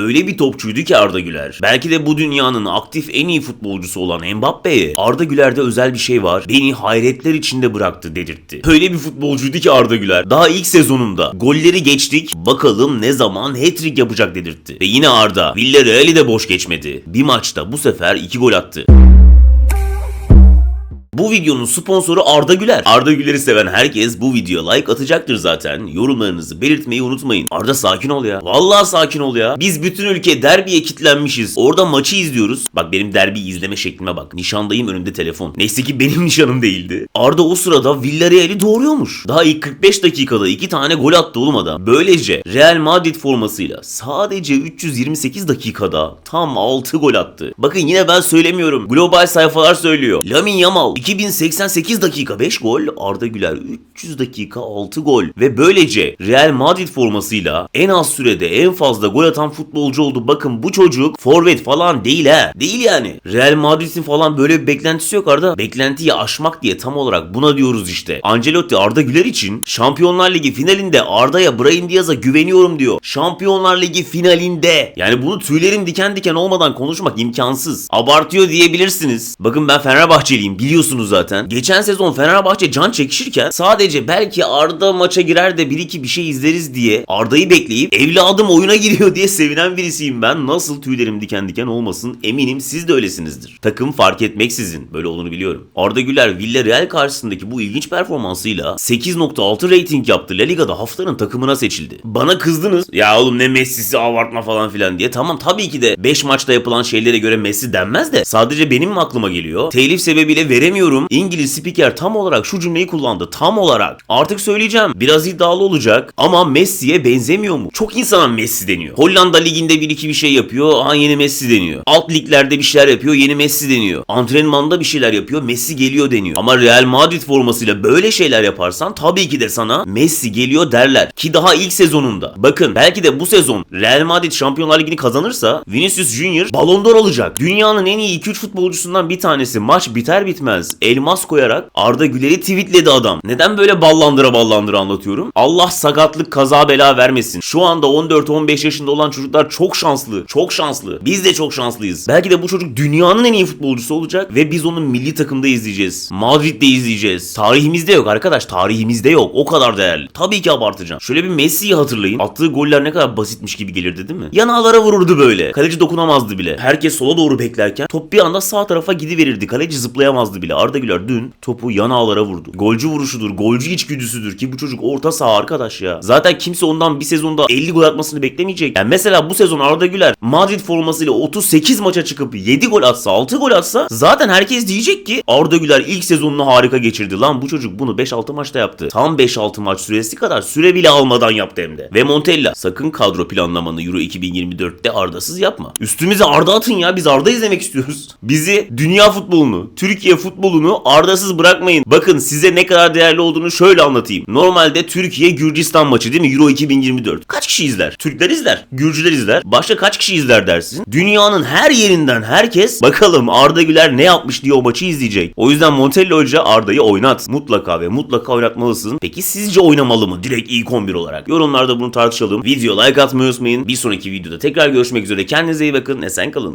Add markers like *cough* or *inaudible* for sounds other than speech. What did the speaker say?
Öyle bir topçuydu ki Arda Güler. Belki de bu dünyanın aktif en iyi futbolcusu olan Mbappe'ye Arda Güler'de özel bir şey var. Beni hayretler içinde bıraktı dedirtti. Öyle bir futbolcuydu ki Arda Güler. Daha ilk sezonunda golleri geçtik. Bakalım ne zaman hat-trick yapacak dedirtti. Ve yine Arda Villarreal'i de boş geçmedi. Bir maçta bu sefer iki gol attı. Bu videonun sponsoru Arda Güler. Arda Güler'i seven herkes bu videoya like atacaktır zaten. Yorumlarınızı belirtmeyi unutmayın. Arda sakin ol ya. Vallahi sakin ol ya. Biz bütün ülke derbiye kitlenmişiz. Orada maçı izliyoruz. Bak benim derbi izleme şeklime bak. Nişandayım önümde telefon. Neyse ki benim *laughs* nişanım değildi. Arda o sırada Villarreal'i doğuruyormuş. Daha ilk 45 dakikada iki tane gol attı oğlum adam. Böylece Real Madrid formasıyla sadece 328 dakikada tam 6 gol attı. Bakın yine ben söylemiyorum. Global sayfalar söylüyor. Lamin Yamal 2088 dakika 5 gol, Arda Güler 300 dakika 6 gol ve böylece Real Madrid formasıyla en az sürede en fazla gol atan futbolcu oldu. Bakın bu çocuk forvet falan değil ha. Değil yani. Real Madrid'in falan böyle bir beklentisi yok Arda. Beklentiyi aşmak diye tam olarak buna diyoruz işte. Ancelotti Arda Güler için Şampiyonlar Ligi finalinde Arda'ya Brahim Diaz'a güveniyorum diyor. Şampiyonlar Ligi finalinde. Yani bunu tüylerim diken diken olmadan konuşmak imkansız. Abartıyor diyebilirsiniz. Bakın ben Fenerbahçeliyim biliyorsunuz zaten. Geçen sezon Fenerbahçe can çekişirken sadece belki Arda maça girer de bir iki bir şey izleriz diye Arda'yı bekleyip evladım oyuna giriyor diye sevinen birisiyim ben. Nasıl tüylerim diken diken olmasın eminim siz de öylesinizdir. Takım fark etmeksizin böyle olduğunu biliyorum. Arda Güler Villarreal karşısındaki bu ilginç performansıyla 8.6 rating yaptı. La Liga'da haftanın takımına seçildi. Bana kızdınız. Ya oğlum ne Messi'si abartma falan filan diye. Tamam tabii ki de 5 maçta yapılan şeylere göre Messi denmez de sadece benim mi aklıma geliyor? Telif sebebiyle veremiyorum. İngiliz spiker tam olarak şu cümleyi kullandı. Tam olarak. Artık söyleyeceğim. Biraz iddialı olacak ama Messi'ye benzemiyor mu? Çok insana Messi deniyor. Hollanda liginde bir iki bir şey yapıyor. Aha yeni Messi deniyor. Alt liglerde bir şeyler yapıyor. Yeni Messi deniyor. Antrenmanda bir şeyler yapıyor. Messi geliyor deniyor. Ama Real Madrid formasıyla böyle şeyler yaparsan tabii ki de sana Messi geliyor derler. Ki daha ilk sezonunda. Bakın belki de bu sezon Real Madrid Şampiyonlar Ligi'ni kazanırsa Vinicius Junior Ballon d'Or olacak. Dünyanın en iyi 2-3 futbolcusundan bir tanesi maç biter bitmez elmas koyarak Arda Güler'i tweetledi adam. Neden böyle ballandıra ballandıra anlatıyorum? Allah sakatlık kaza bela vermesin. Şu anda 14-15 yaşında olan çocuklar çok şanslı. Çok şanslı. Biz de çok şanslıyız. Belki de bu çocuk dünyanın en iyi futbolcusu olacak ve biz onu milli takımda izleyeceğiz. Madrid'de izleyeceğiz. Tarihimizde yok arkadaş. Tarihimizde yok. O kadar değerli. Tabii ki abartacağım. Şöyle bir Messi'yi hatırlayın. Attığı goller ne kadar basitmiş gibi gelirdi değil mi? Yanağlara vururdu böyle. Kaleci dokunamazdı bile. Herkes sola doğru beklerken top bir anda sağ tarafa gidiverirdi. Kaleci zıplayamazdı bile. Arda Güler dün topu yanağlara vurdu. Golcü vuruşudur. Golcü içgüdüsüdür ki bu çocuk orta saha arkadaş ya. Zaten kimse ondan bir sezonda 50 gol atmasını beklemeyecek. Yani mesela bu sezon Arda Güler Madrid formasıyla 38 maça çıkıp 7 gol atsa 6 gol atsa zaten herkes diyecek ki Arda Güler ilk sezonunu harika geçirdi. Lan bu çocuk bunu 5-6 maçta yaptı. Tam 5-6 maç süresi kadar süre bile almadan yaptı hem de. Ve Montella sakın kadro planlamanı Euro 2024'te Arda'sız yapma. Üstümüze Arda atın ya biz Arda izlemek istiyoruz. Bizi dünya futbolunu, Türkiye futbolunu Arda'sız bırakmayın. Bakın size ne kadar değerli olduğunu şöyle anlatayım. Normalde Türkiye Gürcistan maçı değil mi? Euro 2024. Kaç kişi izler? Türkler izler. Gürcüler izler. Başka kaç kişi izler dersin? Dünyanın her yerinden herkes bakalım Arda Güler ne yapmış diye o maçı izleyecek. O yüzden Montella Hoca Arda'yı oynat. Mutlaka ve mutlaka oynatmalısın. Peki sizce oynamalı mı? Direkt ilk 11 olarak. Yorumlarda bunu tartışalım. Video like atmayı unutmayın. Bir sonraki videoda tekrar görüşmek üzere. Kendinize iyi bakın. Esen kalın.